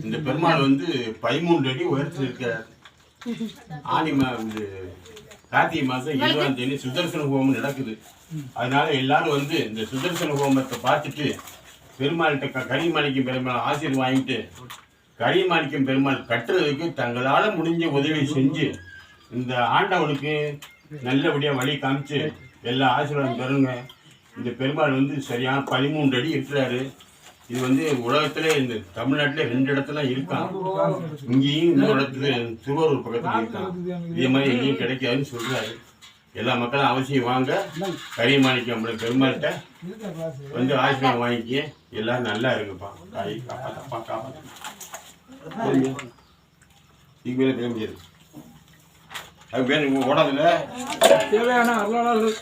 இந்த பெருமாள் வந்து பதிமூன்று அடி உயரத்தில் இருக்கிறார் ஆனி வந்து இது கார்த்திகை மாதம் இருபதாம் தேதி சுதர்சன ஹோமம் நடக்குது. அதனால எல்லாரும் வந்து இந்த சுதர்சன ஹோமத்தை பார்த்துட்டு பெருமாள்கிட்ட க- கரிமாணிக்கம் பெருமாள் ஆசீர் வாங்கிட்டு கரிமாணிக்கம் பெருமாள் கட்டுறதுக்கு தங்களால் முடிஞ்ச உதவி செஞ்சு இந்த ஆண்டவனுக்கு நல்லபடியாக வழி காமிச்சு எல்லா ஆசீர்வாதம் பெறுங்க இந்த பெருமாள் வந்து சரியான பதிமூன்று அடி இருக்கிறாரு. இது வந்து உலகத்துல இந்த தமிழ்நாட்டுல ரெண்டு இடத்துல இருக்கான் இங்கேயும் இன்னொரு இடத்துல திருவாரூர் பக்கத்துல இருக்கான் இதே மாதிரி எங்கேயும் கிடைக்காதுன்னு சொல்றாரு. எல்லா மக்களும் அவசியம் வாங்க. கரியமாணிக்கம் நம்மளுக்கு பெருமாள்கிட்ட வந்து ஆசீர்வாதம் வாங்கிக்க. எல்லாரும் நல்லா இருக்குப்பா. தாய் காப்பாத்தப்பா காப்பாத்து இதுக்கு மேலே பேச முடியாது. அது பேர் ஓடாதுல. தேவையான அருளாளர்கள்.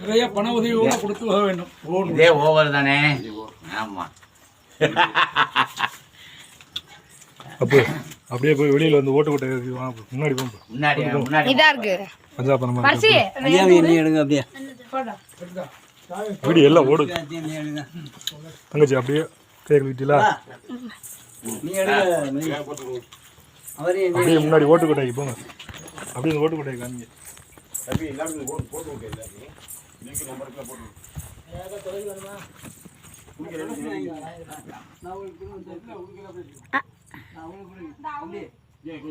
நிறைய பண உதவியோட கொடுத்து வர வேண்டும். இதே ஓவர் தானே? ஆமா. அப்போ அப்படியே போய் வெளியில வந்து ஓட்டு கொட்டை. முன்னாடி போங்க. முன்னாடி முன்னாடி. இதா இருக்கு. பஞ்சாப் பண்ண மாதிரி பரிசு? எடுங்க அப்படியே. வீடியோ எல்லாம் ஓடு. தங்கச்சி அப்படியே கை கழுவிட்டீங்களா? நீ எடுங்க அவரே அப்படியே முன்னாடி ஓட்டு கொட்டைக்கு போங்க. அப்படியே ஓட்டு கொட்டைக்கு காமிங்க. தம்பி எல்லாரும் போட்டு போட்டு விட்டு எல்லாத்தையும் லிங்க் நம்பருக்குலாம் போட்டு நான் உங்களுக்கு